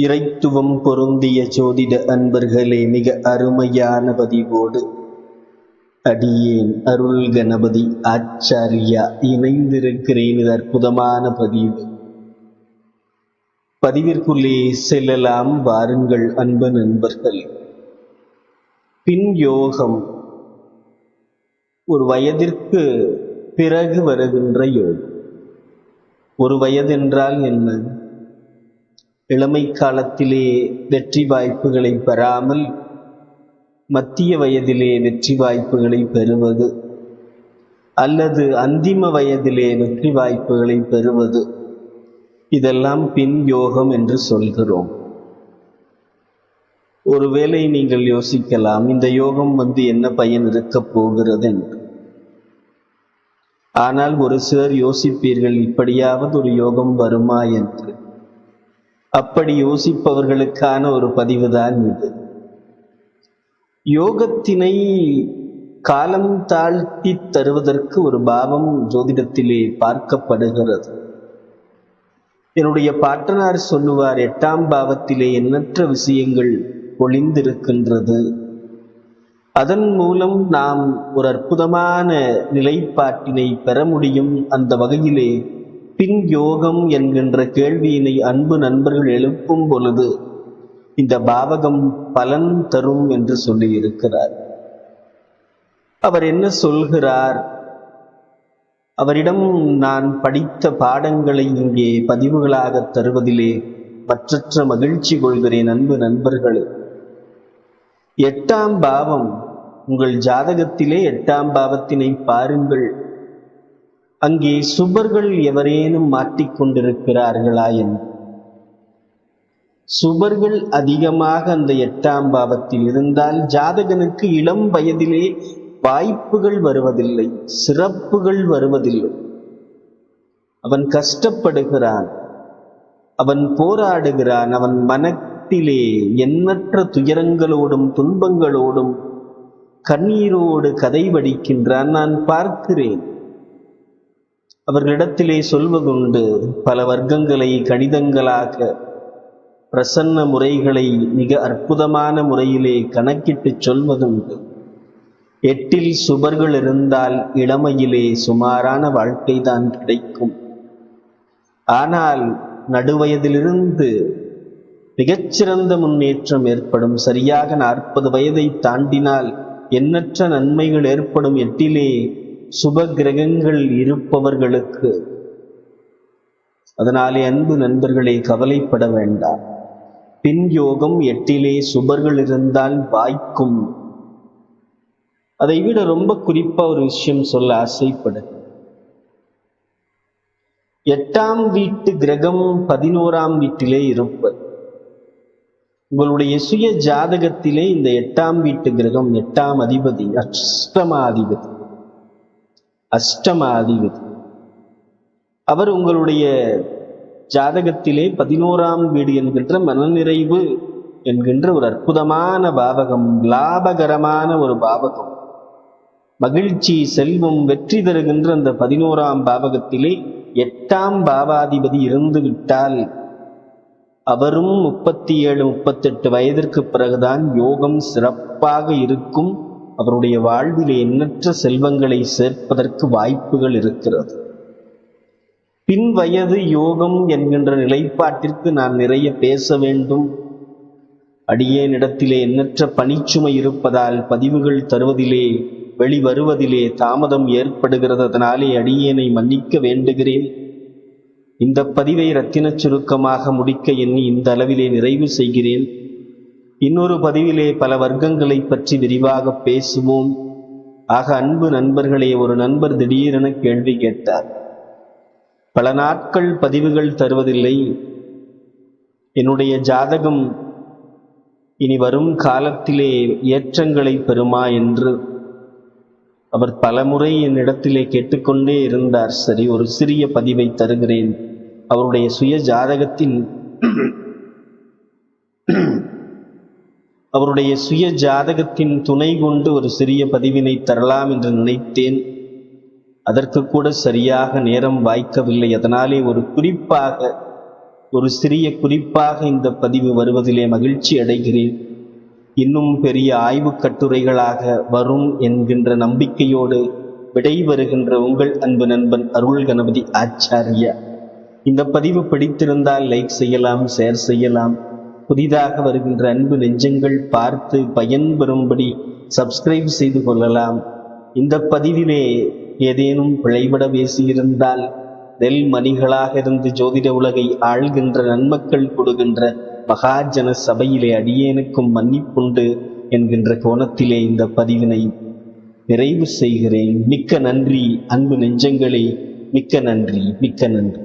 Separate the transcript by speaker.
Speaker 1: இறைத்துவம் பொருந்திய ஜோதிட அன்பர்களே மிக அருமையான பதிவோடு அடியேன் அருள் கணபதி ஆச்சாரியா இணைந்திருக்கிறேன் இது அற்புதமான பதிவு. பதிவிற்குள்ளே செல்லலாம் வாருங்கள் அன்பு நண்பர்கள். பின் யோகம். ஒரு வயதிற்கு பிறகு வருகின்ற யோகம். ஒரு வயதென்றால் என்ன? இளமை காலத்திலே வெற்றி வாய்ப்புகளை பெறாமல் மத்திய வயதிலே வெற்றி வாய்ப்புகளை பெறுவது அல்லது அந்திம வயதிலே வெற்றி வாய்ப்புகளை பெறுவது இதெல்லாம் பின் யோகம் என்று சொல்கிறோம். ஒருவேளை நீங்கள் யோசிக்கலாம் இந்த யோகம் வந்து என்ன பயன் இருக்கப் போகிறது என்று. ஆனால் ஒரு சிலர் யோசிப்பீர்கள் இப்படியாவது ஒரு யோகம் வருமா என்று. அப்படி யோசிப்பவர்களுக்கான ஒரு பதிவு தான் இது. யோகத்தினை காலம் தாழ்த்தி தருவதற்கு ஒரு பாவம் ஜோதிடத்திலே பார்க்கப்படுகிறது. என்னுடைய பாட்டனார் சொல்லுவார் எட்டாம் பாவத்திலே எண்ணற்ற விஷயங்கள் ஒளிந்திருக்கின்றது. அதன் மூலம் நாம் ஒரு அற்புதமான நிலைப்பாட்டினை பெற முடியும் அந்த வகையிலே பின் யோகம் என்கின்ற கேள்வியினை அன்பு நண்பர்கள் எழுப்பும் பொழுது இந்த பாவகம் பலன் தரும் என்று சொல்லி இருக்கிறார் அவர் என்ன சொல்கிறார்? அவரிடம் நான் படித்த பாடங்களை இங்கே பதிவுகளாக தருவதிலே மற்றற்ற மகிழ்ச்சி கொள்கிறேன் அன்பு நண்பர்களே. எட்டாம் பாவம் உங்கள் ஜாதகத்திலே எட்டாம் பாவத்தினை பாருங்கள். அங்கே சுபர்கள் எவரேனும் மாட்டிக்கொண்டிருக்கிறார்களா என் சுபர்கள் அதிகமாக அந்த எட்டாம் பாவத்தில் இருந்தால் ஜாதகனுக்கு இளம் வயதிலே வாய்ப்புகள் வருவதில்லை சிறப்புகள் வருவதில்லை. அவன் கஷ்டப்படுகிறான் அவன் போராடுகிறான் அவன் மனத்திலே எண்ணற்ற துயரங்களோடும் துன்பங்களோடும் கண்ணீரோடு கதை வடிக்கின்றான் நான் பார்க்கிறேன். அவர்களிடத்திலே சொல்வதுண்டு பல வர்க்கங்களை கணிதங்களாக பிரசன்ன முறைகளை மிக அற்புதமான முறையிலே கணக்கிட்டு சொல்வதுண்டு. எட்டில் சுபர்கள் இருந்தால் இளமையிலே சுமாரான வாழ்க்கை தான் கிடைக்கும். ஆனால் நடுவயதிலிருந்து மிகச்சிறந்த முன்னேற்றம் ஏற்படும் சரியாக நாற்பது வயதை தாண்டினால் எண்ணற்ற நன்மைகள் ஏற்படும் எட்டிலே சுப கிரகங்கள் இருப்பவர்களுக்கு. அதனாலே அன்பு நண்பர்களை கவலைப்பட வேண்டாம். பின் யோகம் எட்டிலே சுபர்கள் இருந்தால் வாய்க்கும். அதை விட ரொம்ப குறிப்பா ஒரு விஷயம் சொல்ல ஆசைப்படு எட்டாம் வீட்டு கிரகம் பதினோராம் வீட்டிலே இருப்பது. உங்களுடைய சுய ஜாதகத்திலே இந்த எட்டாம் வீட்டு கிரகம் எட்டாம் அதிபதி அஷ்டமாதிபதி. அஷ்டமாதிபதி. அவர் உங்களுடைய ஜாதகத்திலே பதினோராம் வீடு என்கின்ற மனநிறைவு என்கின்ற ஒரு அற்புதமான பாவகம் லாபகரமான ஒரு பாவகம். மகிழ்ச்சி செல்வம் வெற்றி தருகின்ற அந்த பதினோராம் பாவகத்திலே எட்டாம் பாவாதிபதி இருந்து விட்டால் அவரும் முப்பத்தி ஏழு முப்பத்தெட்டு வயதிற்கு பிறகுதான் யோகம் சிறப்பாக இருக்கும். அவருடைய வாழ்விலே எண்ணற்ற செல்வங்களை சேர்ப்பதற்கு வாய்ப்புகள் இருக்கிறது. பின் வயது யோகம் என்கின்ற நிலைப்பாட்டிற்கு நான் நிறைய பேச வேண்டும். அடியேனிடத்திலே எண்ணற்ற பணிச்சுமை இருப்பதால் பதிவுகள் தருவதிலே வெளிவருவதிலே தாமதம் ஏற்படுகிறது அதனாலே அடியேனை மன்னிக்க வேண்டுகிறேன். இந்த பதிவை ரத்தின சுருக்கமாக முடிக்க எண்ணி இந்த அளவிலே நிறைவு செய்கிறேன். இன்னொரு பதிவிலே பல வர்க்கங்களை பற்றி விரிவாக பேசுவோம். ஆக அன்பு நண்பர்களே ஒரு நண்பர் திடீரென கேள்வி கேட்டார். பல நாட்கள் பதிவுகள் தருவதில்லை. என்னுடைய ஜாதகம் இனி வரும் காலத்திலே ஏற்றங்களை பெறுமா என்று அவர் பலமுறை என்னிடத்திலே கேட்டுக்கொண்டே இருந்தார். சரி ஒரு சிறிய பதிவை தருகிறேன். அவருடைய சுய ஜாதகத்தின் அவருடைய சுய ஜாதகத்தின் துணை கொண்டு ஒரு சிறிய பதிவினை தரலாம் என்று நினைத்தேன். அதற்கு கூட சரியாக நேரம் வாய்க்கவில்லை. அதனாலே ஒரு குறிப்பாக ஒரு சிறிய குறிப்பாக இந்த பதிவு வருவதிலே மகிழ்ச்சி அடைகிறேன். இன்னும் பெரிய ஆய்வு கட்டுரைகளாக வரும் என்கின்ற நம்பிக்கையோடு விடை வருகின்ற உங்கள் அன்பு நண்பன் அருள் கணபதி ஆச்சாரியா. இந்த பதிவு பிடித்திருந்தால் லைக் செய்யலாம் ஷேர் செய்யலாம். புதிதாக வருகின்ற அன்பு நெஞ்சங்கள் பார்த்து பயன்பெறும்படி சப்ஸ்கிரைப் செய்து கொள்ளலாம். இந்த பதிவிலே ஏதேனும் பிழைபட பேசியிருந்தால் நெல் மணிகளாக இருந்து ஜோதிட உலகை ஆள்கின்ற நன்மக்கள் கொடுகின்ற மகாஜன சபையிலே அடியேனுக்கும் மன்னிப்புண்டு என்கின்ற கோணத்திலே இந்த பதிவினை நிறைவு செய்கிறேன். மிக்க நன்றி அன்பு நெஞ்சங்களே. மிக்க நன்றி மிக்க நன்றி.